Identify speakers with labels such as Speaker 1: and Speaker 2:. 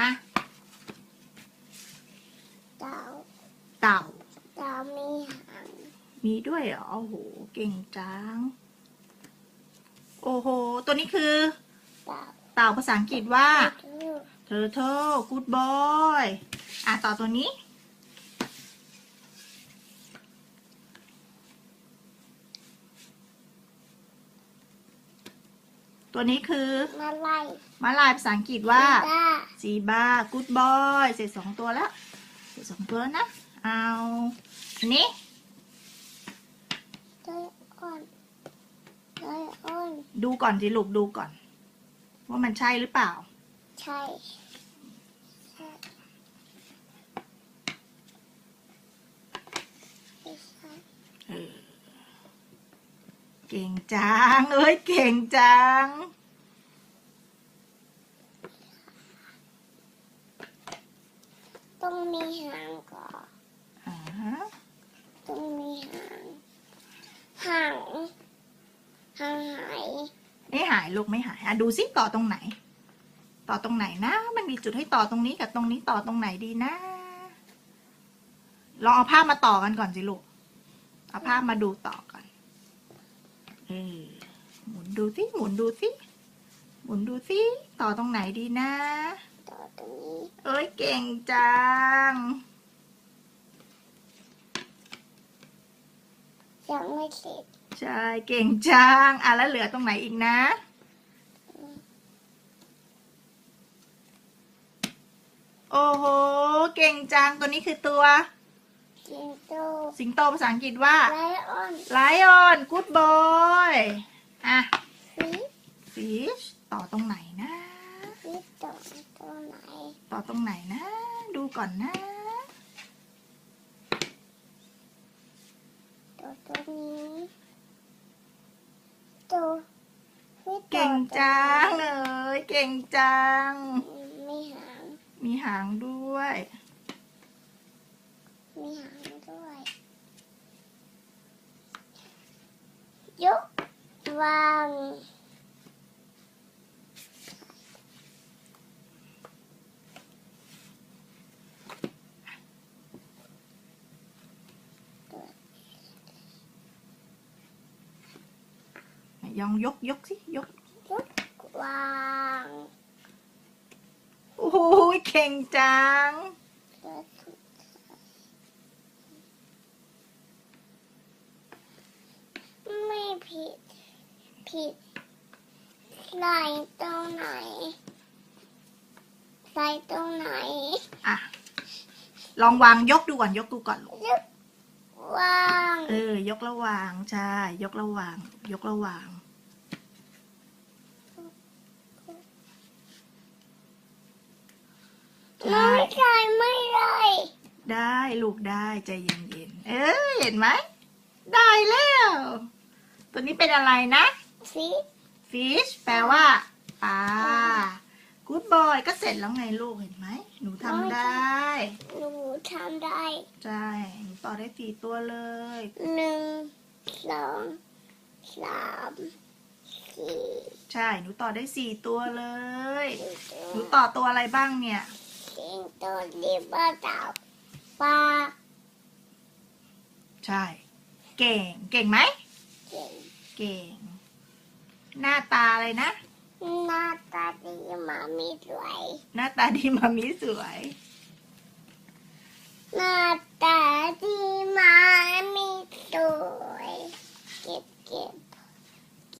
Speaker 1: อะ
Speaker 2: เต่า
Speaker 1: เต่า
Speaker 2: เต่ามีหาง
Speaker 1: มีด้วยเหรอโอ้โหเก่งจัง โอ้โห ตัวนี้คือ
Speaker 2: เต่า
Speaker 1: เต่าภาษาอังกฤษว่า
Speaker 2: ทู
Speaker 1: turtle good boy อะต่อตัวนี้ ตัวนี้คือ
Speaker 2: มาไล่
Speaker 1: ม้าลายภาษาอังกฤษว่า
Speaker 2: ตา
Speaker 1: ซีบา good boy เสร็จสองตัวแล้ว เสร็จสองตัวแล้วนะ เอาอันนี้
Speaker 2: ไลออนไลออน
Speaker 1: ดูก่อนสิลูกดูก่อน ว่ามันใช่หรือเปล่า
Speaker 2: ใช่ใช่ไม่ใช่
Speaker 1: เออ เก่งจัง เอ้ย เก่งจัง
Speaker 2: ต้องมีหางก่อน
Speaker 1: อ่าฮะ
Speaker 2: ต้องมีหาง หาง หางหาย
Speaker 1: ไม่หายลูกไม่หายอะดูซิต่อตรงไหน ต่อตรงไหนนะ มันมีจุดให้ต่อตรงนี้กับตรงนี้ต่อตรงไหนดีนะ ลองเอาภาพมาต่อกันก่อนสิลูก เอาภาพมาดูต่อก่อน เออหมุนดูสิหมุนดูสิหมุนดูสิต่อตรงไหนดีนะ
Speaker 2: ต่อตรงนี้
Speaker 1: เอ้ยเก่งจัง
Speaker 2: ยังไม่เสร็จ
Speaker 1: ใช่เก่งจัง อะแล้วเหลือตรงไหนอีกนะ โอ้โห เก่งจัง ตัวนี้คือตัว
Speaker 2: สิงโต
Speaker 1: สิงโตภาษาอังกฤษว่า
Speaker 2: ไลออน
Speaker 1: lion good boy อะ
Speaker 2: ฟี
Speaker 1: fish ต่อตรงไหนนะ
Speaker 2: ฟีต่อตัวไหน
Speaker 1: ต่อตรงไหนนะ ดูก่อนนะ
Speaker 2: ตัวตัวนี้ตัวฟีต่อ
Speaker 1: เก่งจังเอ้ยเก่งจัง
Speaker 2: มีหาง
Speaker 1: มีหางด้วย
Speaker 2: มีหางด้วยยกวาง
Speaker 1: ยองยกยกสิยก
Speaker 2: ยกวาง
Speaker 1: โอ้โหเก่งจัง
Speaker 2: ตัวสุดไม่ผิด ผิดใส่ตรงไหนใส่ตรงไหน
Speaker 1: อะ ลองวางยกดูก่อนยกดูก่อนลูก
Speaker 2: ยกวาง
Speaker 1: เออยกระวางใช่ยกระวาง ยกระวางใช่
Speaker 2: ไม่ใช่ไม่ได้
Speaker 1: ได้ลูกได้ใจเย็นๆเอ้ยเห็นไหม ได้แล้ว ตัวนี้เป็นอะไรนะ
Speaker 2: สิ
Speaker 1: fish แปลว่าปลา good boy ก็เสร็จแล้วไงลูกเห็นไหม หนูทำได้
Speaker 2: หนูทำได้
Speaker 1: ใช่ หนูต่อได้สี่ตัวเลย
Speaker 2: หนึ่ง สอง สามสี่
Speaker 1: ใช่ หนูต่อได้สี่ตัวเลย
Speaker 2: สี่
Speaker 1: หนู
Speaker 2: ตัว
Speaker 1: ต่อตัวอะไรบ้างเนี่ย
Speaker 2: สิงโตดีบ้าเต่าปลา
Speaker 1: ใช่ เก่ง เก่งไหม
Speaker 2: เก่ง
Speaker 1: เก่ง หน้าตาอะไรนะ
Speaker 2: หน้าตาดีมามีสวย
Speaker 1: หน้าตาดีมามีสวย
Speaker 2: หน้าตา